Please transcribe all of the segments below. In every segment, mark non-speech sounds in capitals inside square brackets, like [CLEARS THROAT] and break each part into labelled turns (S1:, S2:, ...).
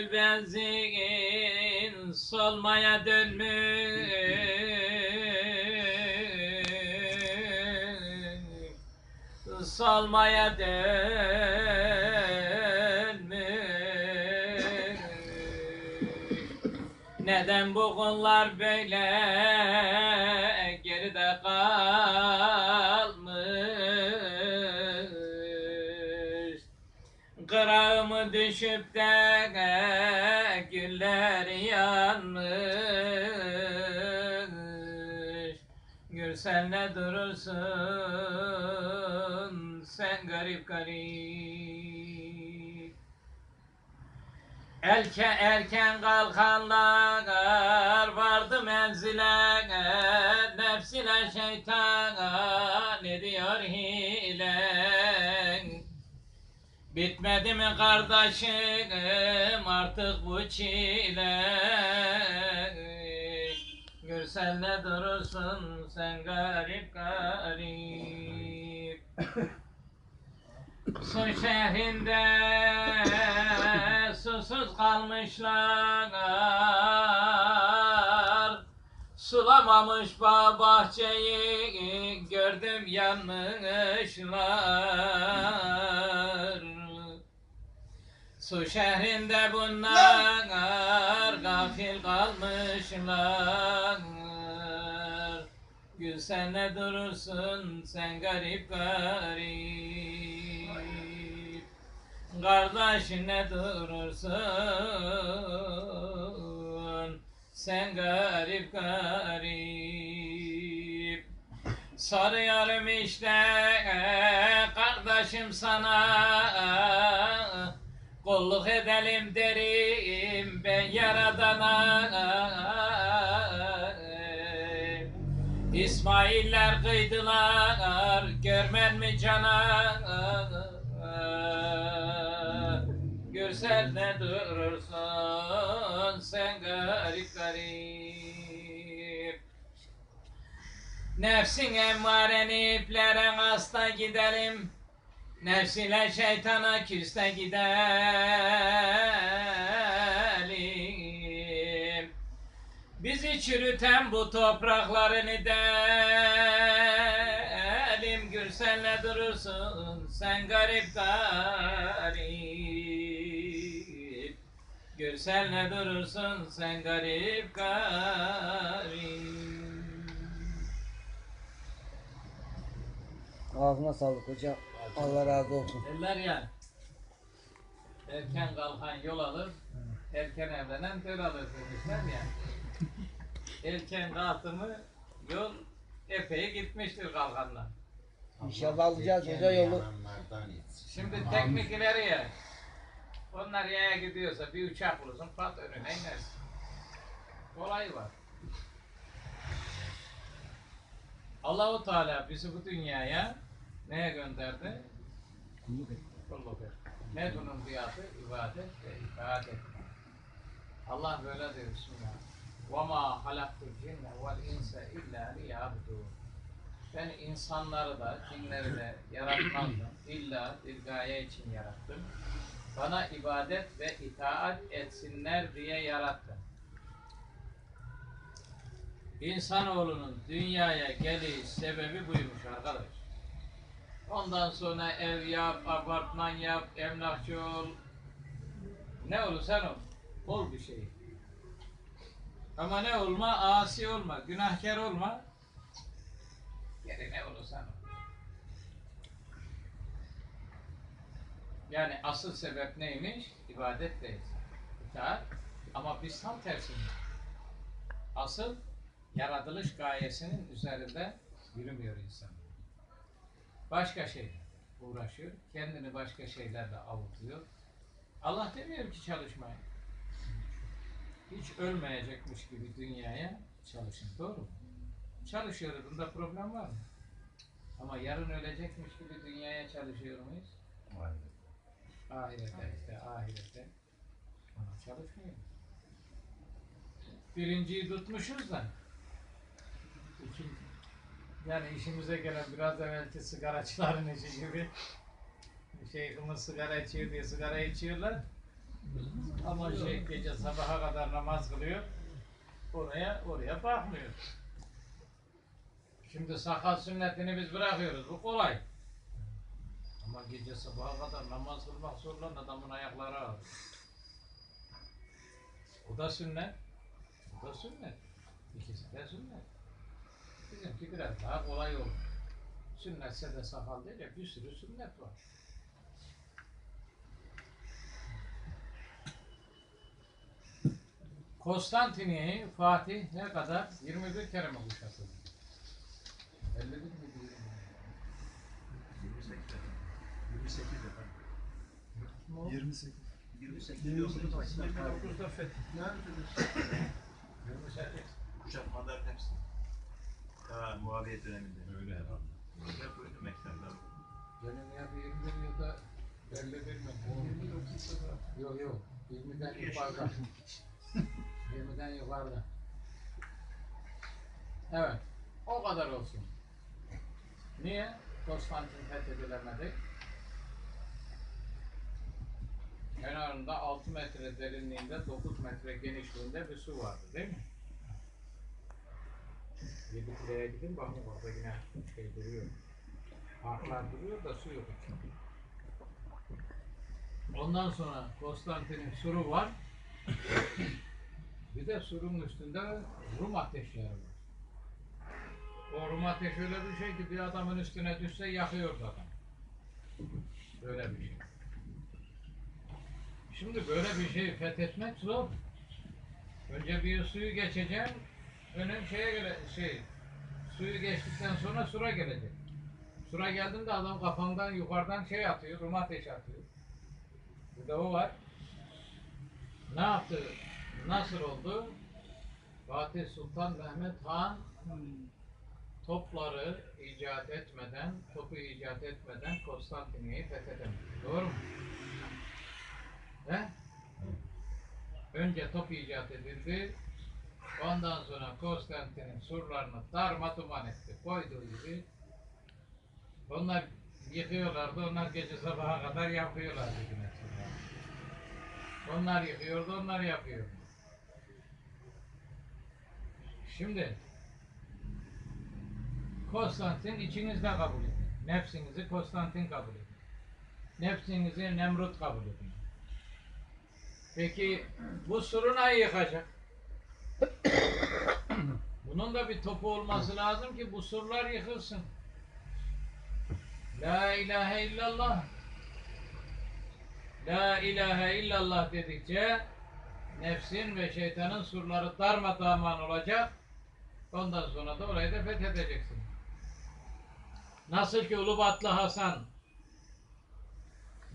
S1: gül benzin solmaya dönmüş. Solmaya dönmüş. Neden bu kullar böyle? Geride kalmış düşüp de güller yanmış. Gürsel ne durursun sen garip garip. Erken, erken kalkanlar vardı menzile Nefsine şeytan Bitmedi mi kardeşim artık bu çile? Gürsel ne durursun sen garip garip. Su şehrinde susuz kalmışlar. Sulamamış bahçeyi gördüm yanmışlar Su şehrinde bunlar gafil kalmışlar. Gül sen ne durursun sen garip garip. Kardeş ne durursun sen garip garip. Sarıyorum işte kardeşim sana Kulluk edelim derim ben yaradana. İsmailler kıydılar görmen mi cana? Gürsel ne durursun sen garip garip. Nefsin emmareni iplere hasta gidelim Nefsile şeytana küste gidelim. Bizi çürüten bu topraklarını delim Gürsel'le durursun sen garip garip. Gürsel'le durursun sen garip garip.
S2: Ağzına sağlık hocam. Allah razı olsun.
S1: Eller ya. Erken kalkan yol alır, erken evlenen töl alır demişler ya. [LAUGHS] Erken kalktı mı yol epey gitmiştir kalkanla.
S2: İnşallah alacağız hoca yolu.
S1: Şimdi teknik ileriye. Onlar yaya gidiyorsa bir uçak bulursun pat önüne inersin. Kolay var. Allahu Teala bizi bu dünyaya neye gönderdi? Kulluk et. Ne bunun fiyatı? İbadet ve itaat etmek. Allah böyle diyor Bismillah. وَمَا خَلَقْتُ الْجِنَّ وَالْاِنْسَ اِلَّا لِيَعْبُدُونَ Ben insanları da, cinleri de yaratmadım. İlla bir gaye için yarattım. Bana ibadet ve itaat etsinler diye yarattım. İnsanoğlunun dünyaya geliş sebebi buymuş arkadaş. Ondan sonra ev yap, apartman yap, emlakçı ol. Ne olursan ol. Ol bir şey. Ama ne olma? Asi olma, günahkar olma. Geri ne olursan ol. Yani asıl sebep neymiş? İbadet değil. İtaat. Ama biz tam tersini. Asıl yaratılış gayesinin üzerinde yürümüyor insan. Başka şey uğraşıyor. Kendini başka şeylerle avutuyor. Allah demiyor ki çalışmayın. Hiç ölmeyecekmiş gibi dünyaya çalışın. Doğru mu? Çalışıyoruz. Bunda problem var mı? Ama yarın ölecekmiş gibi dünyaya çalışıyor muyuz? Ahirete işte ahirete. Çalışmıyor. Birinciyi tutmuşuz da ikinci, yani işimize gelen biraz evvelki sigaracıların işi gibi şeyhimiz sigara içiyor diye sigara içiyorlar. Ama şey gece sabaha kadar namaz kılıyor. Oraya oraya bakmıyor. Şimdi sakal sünnetini biz bırakıyoruz. Bu kolay. Ama gece sabaha kadar namaz kılmak zorlan adamın ayakları ağrıyor. O da sünnet. O da sünnet. İkisi de sünnet. Bizimki biraz daha kolay olur. Sünnetse de sakal değil ya bir sürü sünnet var. Konstantiniye'yi Fatih ne kadar? 21 kere mi kuşatıldı? 51 mi?
S3: 28 efendim.
S4: 28.
S3: 28.
S4: 29'da fethi.
S1: 28.
S3: Kuşatmalar hepsi. Ta muhabiyet döneminde.
S4: Öyle herhalde.
S3: Hep öyle mektepler.
S1: Benim ya 21 yılda 51 mi? Yok yok. 20'den yukarıda. [LAUGHS] 20'den yukarıda. Evet. O kadar olsun. Niye? Konstantin fethedilemedi. Kenarında 6 metre derinliğinde 9 metre genişliğinde bir su vardı değil mi? 7 kuleye gidin bakın orada yine şey duruyor. Harfler duruyor da su yok. Ondan sonra Konstantin'in suru var. Bir de surun üstünde Rum ateşleri var. O Rum ateşi öyle bir şey ki bir adamın üstüne düşse yakıyor zaten. Böyle bir şey. Şimdi böyle bir şeyi fethetmek zor. Önce bir suyu geçeceğim. Önüm şeye göre şey suyu geçtikten sonra sura gelecek. Sura geldiğinde adam kafandan yukarıdan şey atıyor, Rum ateşi atıyor. Bir de o var. Ne yaptı? Nasıl oldu? Fatih Sultan Mehmet Han topları icat etmeden, topu icat etmeden Konstantiniyye'yi fethedemedi. Doğru mu? He? Önce top icat edildi. Ondan sonra Konstantin'in surlarını darma duman etti. Koyduğu gibi onlar yıkıyorlardı, onlar gece sabaha kadar yapıyorlardı güneş. Onlar yıkıyordu, onlar yapıyordu. Şimdi Konstantin içinizde kabul edin. Nefsinizi Konstantin kabul edin. Nefsinizi Nemrut kabul edin. Peki bu suru ne yıkacak? Bunun da bir topu olması lazım ki bu surlar yıkılsın. La ilahe illallah. La ilahe illallah dedikçe nefsin ve şeytanın surları darmadağın olacak. Ondan sonra da orayı da fethedeceksin. Nasıl ki Ulubatlı Hasan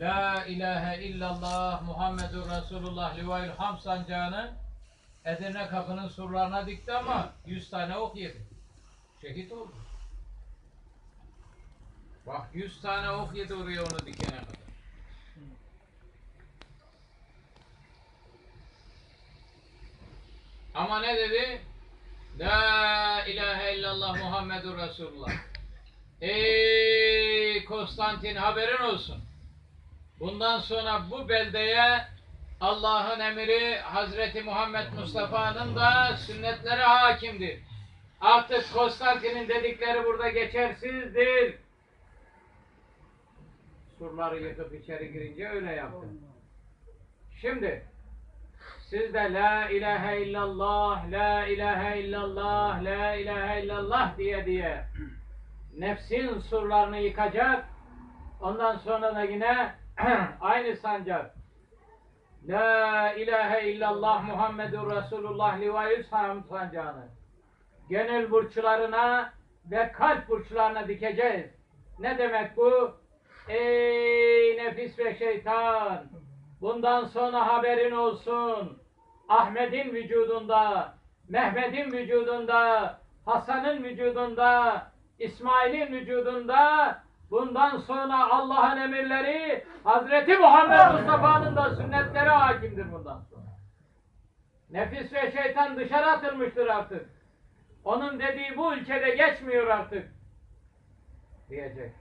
S1: La ilahe illallah Muhammedur Resulullah Livail Ham sancağını Edirne kapının surlarına dikti ama 100 tane ok yedi. Şehit oldu. Bak 100 tane ok yedi oraya onu dikene kadar. Ama ne dedi? La ilahe illallah Muhammedur Resulullah. Ey Konstantin haberin olsun. Bundan sonra bu beldeye Allah'ın emri Hazreti Muhammed Mustafa'nın da sünnetleri hakimdir. Artık Konstantin'in dedikleri burada geçersizdir. Surları yıkıp içeri girince öyle yaptı. Şimdi siz de la ilahe illallah, la ilahe illallah, la ilahe illallah diye diye nefsin surlarını yıkacak. Ondan sonra da yine [CLEARS THROAT] aynı sancak. La ilahe illallah Muhammedur Resulullah livayü sam sancağını gönül burçlarına ve kalp burçlarına dikeceğiz. Ne demek bu? Ey nefis ve şeytan! Bundan sonra haberin olsun. Ahmet'in vücudunda, Mehmet'in vücudunda, Hasan'ın vücudunda, İsmail'in vücudunda bundan sonra Allah'ın emirleri Hazreti Muhammed Mustafa'nın da sünnetleri hakimdir bundan sonra. Nefis ve şeytan dışarı atılmıştır artık. Onun dediği bu ülkede geçmiyor artık. Diyecek.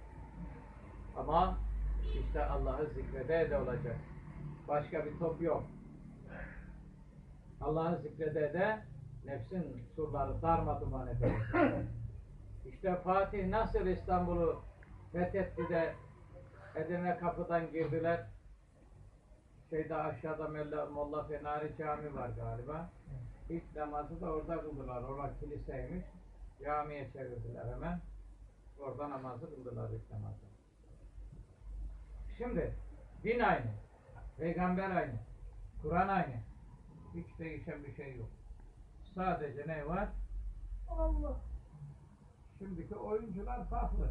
S1: Ama işte Allah'ı zikrede de olacak. Başka bir top yok. Allah'ı zikrede de nefsin surları darmaduman eder. İşte Fatih nasıl İstanbul'u fethetti de Edirne kapıdan girdiler. Şeyde aşağıda Molla, Molla Fenari Cami var galiba. İlk namazı da orada kıldılar. Orada kiliseymiş. Camiye çevirdiler hemen. Orada namazı kıldılar ilk namazı. Şimdi din aynı. Peygamber aynı. Kur'an aynı. Hiç değişen bir şey yok. Sadece ne var? Allah. Şimdiki oyuncular farklı.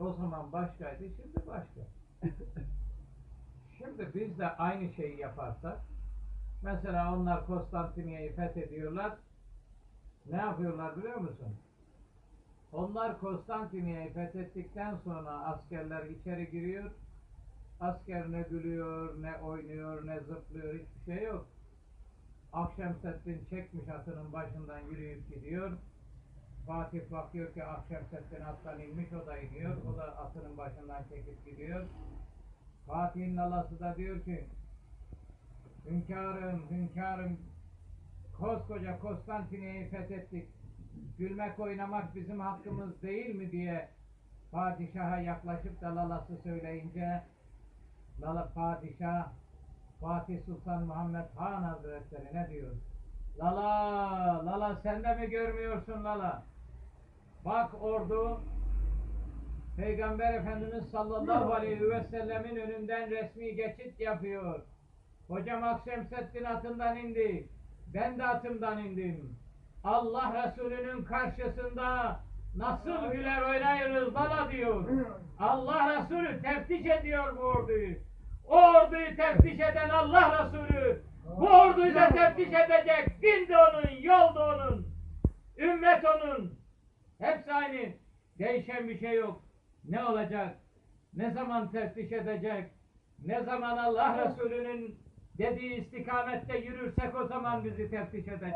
S1: O zaman başkaydı, şimdi başka. şimdi biz de aynı şeyi yaparsak, mesela onlar Konstantiniyye'yi fethediyorlar, ne yapıyorlar biliyor musun? Onlar Konstantiniyye'yi fethettikten sonra askerler içeri giriyor, asker ne gülüyor, ne oynuyor, ne zıplıyor, hiçbir şey yok. Akşemseddin çekmiş atının başından yürüyüp gidiyor. Fatih bakıyor ki Akşemseddin attan inmiş, o da iniyor. O da atının başından çekip gidiyor. Fatih'in lalası da diyor ki Hünkârım, hünkârım koskoca Konstantinye'yi fethettik. Gülmek oynamak bizim hakkımız değil mi diye padişaha yaklaşıp da lalası söyleyince Lala padişah Fatih Sultan Muhammed Han Hazretleri ne diyor? Lala, Lala sen de mi görmüyorsun Lala? Bak ordu Peygamber Efendimiz sallallahu aleyhi ve sellemin önünden resmi geçit yapıyor. Hocam Akşemseddin atından indi. Ben de atımdan indim. Allah Resulü'nün karşısında nasıl güler oynayırız bana diyor. Allah Resulü teftiş ediyor bu orduyu. O orduyu teftiş eden Allah Resulü bu orduyu da teftiş edecek. Din de onun, yol da onun. Ümmet onun. Hepsi aynı. Değişen bir şey yok. Ne olacak? Ne zaman teftiş edecek? Ne zaman Allah Resulü'nün dediği istikamette yürürsek o zaman bizi teftiş edecek.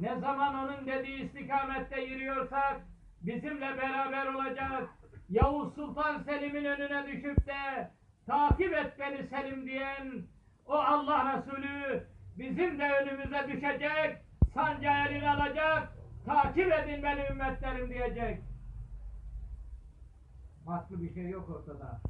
S1: Ne zaman onun dediği istikamette yürüyorsak bizimle beraber olacak. Yavuz Sultan Selim'in önüne düşüp de takip et beni Selim diyen o Allah Resulü bizim de önümüze düşecek. Sancağı eline alacak. Takip edin beni ümmetlerim diyecek. Farklı bir şey yok ortada.